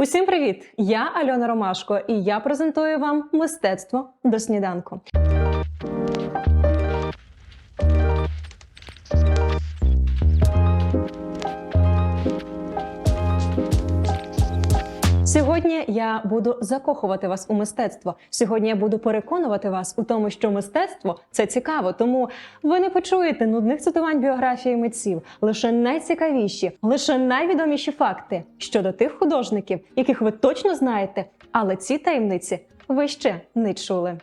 Усім привіт! Я Альона Ромашко, і я презентую вам мистецтво до сніданку. Сьогодні я буду закохувати вас у мистецтво. Сьогодні я буду переконувати вас у тому, що мистецтво це цікаво. Тому ви не почуєте нудних цитувань біографії митців, лише найцікавіші, лише найвідоміші факти щодо тих художників, яких ви точно знаєте, але ці таємниці ви ще не чули.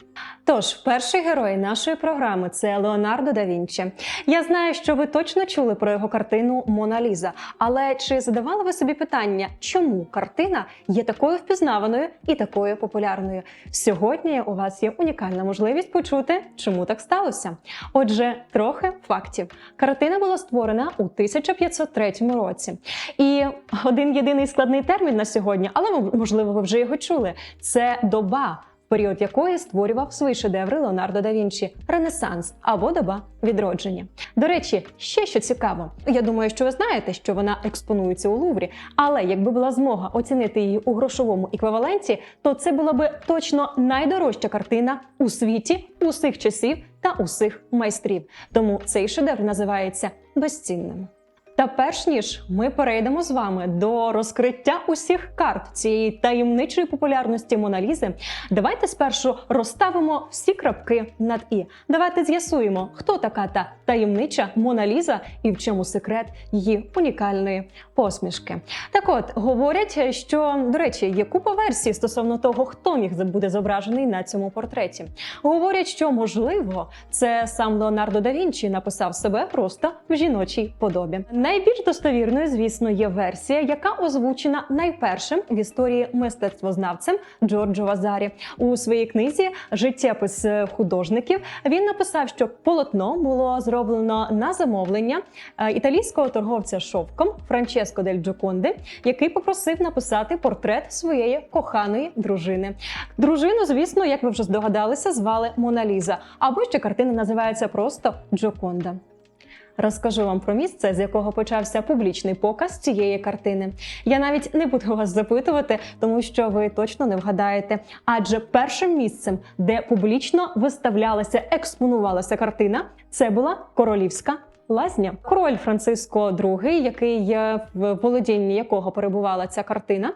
Тож, перший герой нашої програми це Леонардо да Вінчі. Я знаю, що ви точно чули про його картину Мона Ліза. Але чи задавали ви собі питання, чому картина є такою впізнаваною і такою популярною? Сьогодні у вас є унікальна можливість почути, чому так сталося. Отже, трохи фактів. Картина була створена у 1503 році. І один єдиний складний термін на сьогодні, але можливо, ви вже його чули. Це доба період якої створював свої шедеври Леонардо да Вінчі Ренесанс або доба відродження. До речі, ще що цікаво, я думаю, що ви знаєте, що вона експонується у Луврі, але якби була змога оцінити її у грошовому еквіваленті, то це була би точно найдорожча картина у світі усіх часів та усіх майстрів. Тому цей шедевр називається безцінним. Та перш ніж ми перейдемо з вами до розкриття усіх карт цієї таємничої популярності Моналізи, давайте спершу розставимо всі крапки над і. Давайте з'ясуємо, хто така та таємнича Моналіза і в чому секрет її унікальної посмішки. Так от говорять, що до речі, є купа версій стосовно того, хто міг буде зображений на цьому портреті. Говорять, що можливо це сам Леонардо да Вінчі написав себе просто в жіночій подобі. Найбільш достовірною, звісно, є версія, яка озвучена найпершим в історії мистецтвознавцем Джорджо Вазарі у своїй книзі Життєпис художників. Він написав, що полотно було зроблено на замовлення е, італійського торговця шовком Франческо дель Джоконде, який попросив написати портрет своєї коханої дружини. Дружину, звісно, як ви вже здогадалися, звали Мона Ліза, або ще картина називається просто Джоконда. Розкажу вам про місце, з якого почався публічний показ цієї картини. Я навіть не буду вас запитувати, тому що ви точно не вгадаєте. Адже першим місцем, де публічно виставлялася, експонувалася картина, це була королівська. Лазня король Франциско II, який в володінні якого перебувала ця картина,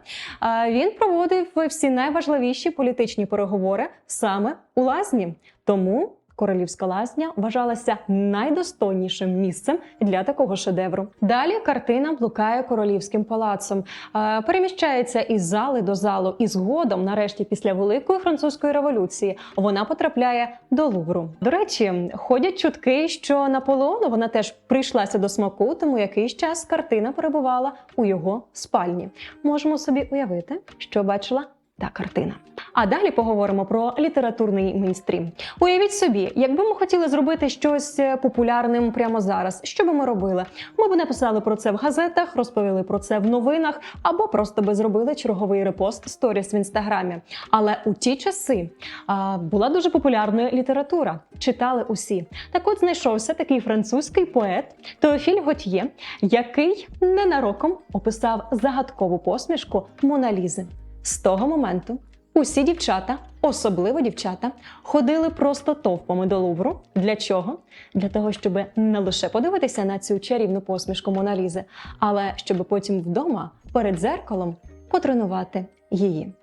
він проводив всі найважливіші політичні переговори саме у лазні. Тому Королівська лазня вважалася найдостойнішим місцем для такого шедевру. Далі картина блукає королівським палацом, е, переміщається із зали до залу, і згодом, нарешті, після великої французької революції, вона потрапляє до Лувру. До речі, ходять чутки, що Наполеону вона теж прийшлася до смаку, тому якийсь час картина перебувала у його спальні. Можемо собі уявити, що бачила та картина. А далі поговоримо про літературний мейнстрім. Уявіть собі, якби ми хотіли зробити щось е, популярним прямо зараз, що би ми робили? Ми б написали про це в газетах, розповіли про це в новинах, або просто би зробили черговий репост сторіс в інстаграмі. Але у ті часи а, була дуже популярною література. Читали усі. Так от знайшовся такий французький поет Теофіль Готьє, який ненароком описав загадкову посмішку Моналізи. З того моменту усі дівчата, особливо дівчата, ходили просто товпами до Лувру. Для чого? Для того, щоб не лише подивитися на цю чарівну посмішку Моналізи, але щоб потім вдома перед зеркалом потренувати її.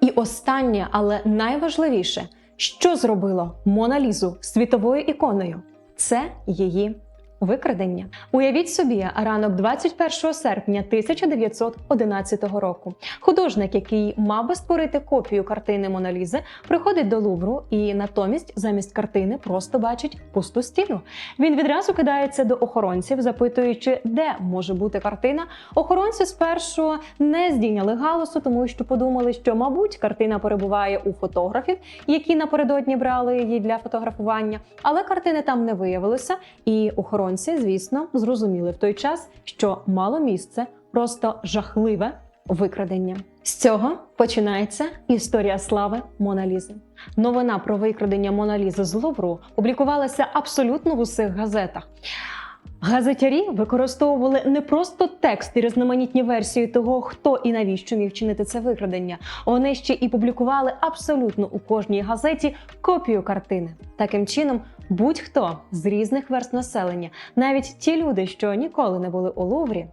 І останнє, але найважливіше, що зробило Моналізу світовою іконою, це її Викрадення. Уявіть собі, ранок 21 серпня 1911 року. Художник, який мав би створити копію картини Моналізи, приходить до Лувру і натомість замість картини просто бачить пусту стіну. Він відразу кидається до охоронців, запитуючи, де може бути картина. Охоронці спершу не здійняли галасу, тому що подумали, що, мабуть, картина перебуває у фотографів, які напередодні брали її для фотографування. Але картини там не виявилося, і охоронці охоронці, звісно, зрозуміли в той час, що мало місце просто жахливе викрадення. З цього починається історія слави Моналізи. Новина про викрадення Моналізи з Лувру публікувалася абсолютно в усіх газетах. Газетярі використовували не просто текст і різноманітні версії того, хто і навіщо міг чинити це викрадення. Вони ще і публікували абсолютно у кожній газеті копію картини. Таким чином, будь-хто з різних верст населення, навіть ті люди, що ніколи не були у Луврі,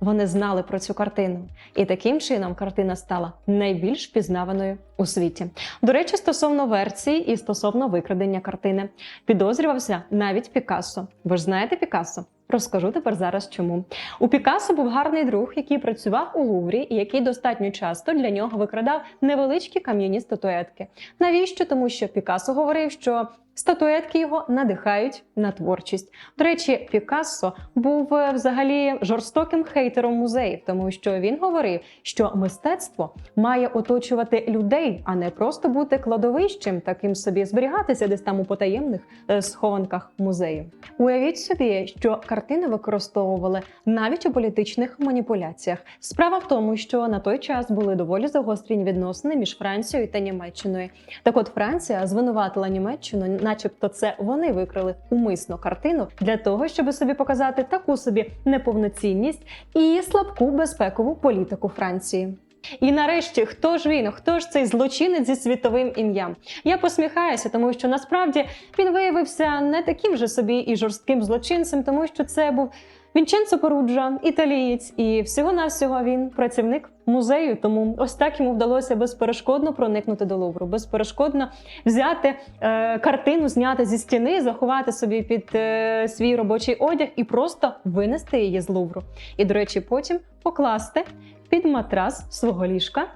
вони знали про цю картину, і таким чином картина стала найбільш впізнаваною у світі. До речі, стосовно версії і стосовно викрадення картини, підозрювався навіть Пікассо. Ви ж знаєте Пікассо? Розкажу тепер зараз чому. У Пікассо був гарний друг, який працював у Луврі і який достатньо часто для нього викрадав невеличкі кам'яні статуетки. Навіщо? Тому що Пікассо говорив, що статуетки його надихають на творчість. До речі, Пікассо був е, взагалі жорстоким хейтером музеїв, тому що він говорив, що мистецтво має оточувати людей, а не просто бути кладовищем, таким собі зберігатися десь там у потаємних е, схованках музею. Уявіть собі, що картини використовували навіть у політичних маніпуляціях. Справа в тому, що на той час були доволі загострені відносини між Францією та Німеччиною. Так от Франція звинуватила Німеччину, начебто це вони викрили умисно картину для того, щоб собі показати таку собі неповноцінність і слабку безпекову політику Франції. І нарешті, хто ж він? Хто ж цей злочинець зі світовим ім'ям? Я посміхаюся, тому що насправді він виявився не таким же собі і жорстким злочинцем, тому що це був Вінченцо Поруджа, італієць, і всього-навсього він працівник музею. Тому ось так йому вдалося безперешкодно проникнути до Лувру, безперешкодно взяти е, картину, зняти зі стіни, заховати собі під е, свій робочий одяг і просто винести її з Лувру. І, до речі, потім покласти під матрас свого ліжка.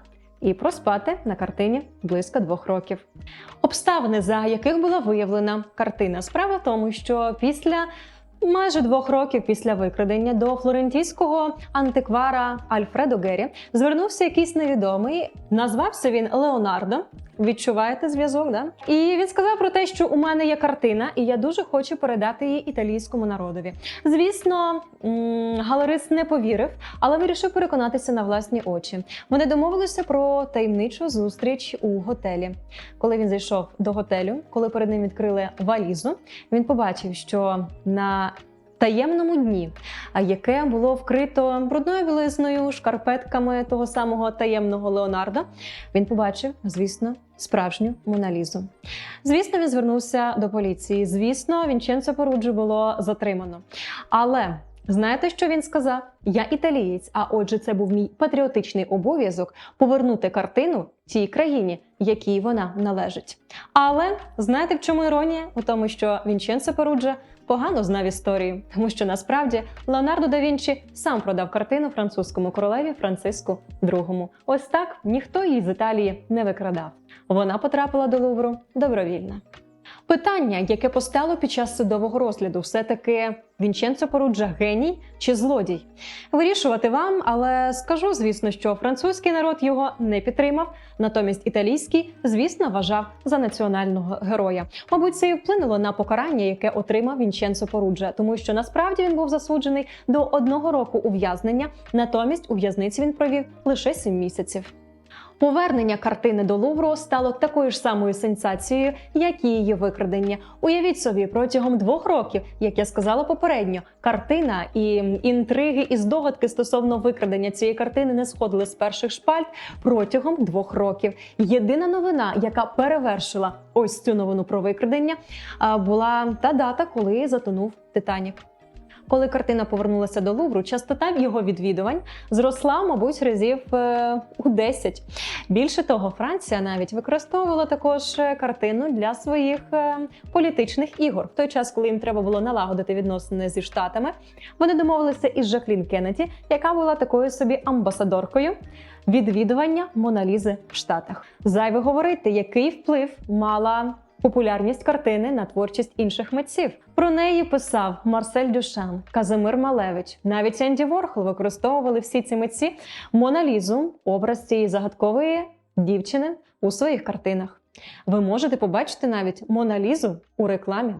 І проспати на картині близько двох років. Обставини, за яких була виявлена картина. Справа в тому, що після майже двох років після викрадення до флорентійського антиквара Альфредо Гері звернувся якийсь невідомий. Назвався він Леонардо. Відчуваєте зв'язок, да? І він сказав про те, що у мене є картина, і я дуже хочу передати її італійському народові. Звісно, галерист не повірив, але вирішив переконатися на власні очі. Вони домовилися про таємничу зустріч у готелі. Коли він зайшов до готелю, коли перед ним відкрили валізу, він побачив, що на таємному дні, а яке було вкрито брудною білизною, шкарпетками того самого таємного Леонардо, він побачив, звісно, справжню Моналізу. Звісно, він звернувся до поліції. Звісно, Вінченцо Поруджі було затримано. Але знаєте, що він сказав? Я італієць, а отже, це був мій патріотичний обов'язок повернути картину тій країні, якій вона належить. Але знаєте, в чому іронія? У тому, що Вінченцо Поруджа погано знав історію, тому що насправді Леонардо да Вінчі сам продав картину французькому королеві Франциску II. Ось так ніхто її з Італії не викрадав. Вона потрапила до Лувру добровільно. Питання, яке постало під час судового розгляду, все-таки Вінченцо Поруджа геній чи злодій? Вирішувати вам, але скажу, звісно, що французький народ його не підтримав. Натомість італійський, звісно, вважав за національного героя. Мабуть, це і вплинуло на покарання, яке отримав Вінченцо Поруджа, тому що насправді він був засуджений до одного року ув'язнення. Натомість у в'язниці він провів лише сім місяців. Повернення картини до Лувру стало такою ж самою сенсацією, як і її викрадення. Уявіть собі, протягом двох років, як я сказала попередньо, картина і інтриги і здогадки стосовно викрадення цієї картини не сходили з перших шпальт протягом двох років. Єдина новина, яка перевершила ось цю новину про викрадення, була та дата, коли затонув Титанік. Коли картина повернулася до Лувру, частота його відвідувань зросла, мабуть, разів е, у 10. Більше того, Франція навіть використовувала також е, картину для своїх е, політичних ігор. В той час, коли їм треба було налагодити відносини зі штатами, вони домовилися із Жаклін Кеннеді, яка була такою собі амбасадоркою відвідування Моналізи в Штатах. Зайве говорити, який вплив мала популярність картини на творчість інших митців. Про неї писав Марсель Дюшан, Казимир Малевич. Навіть Енді Ворхол використовували всі ці митці Моналізу, образ цієї загадкової дівчини у своїх картинах. Ви можете побачити навіть Моналізу у рекламі.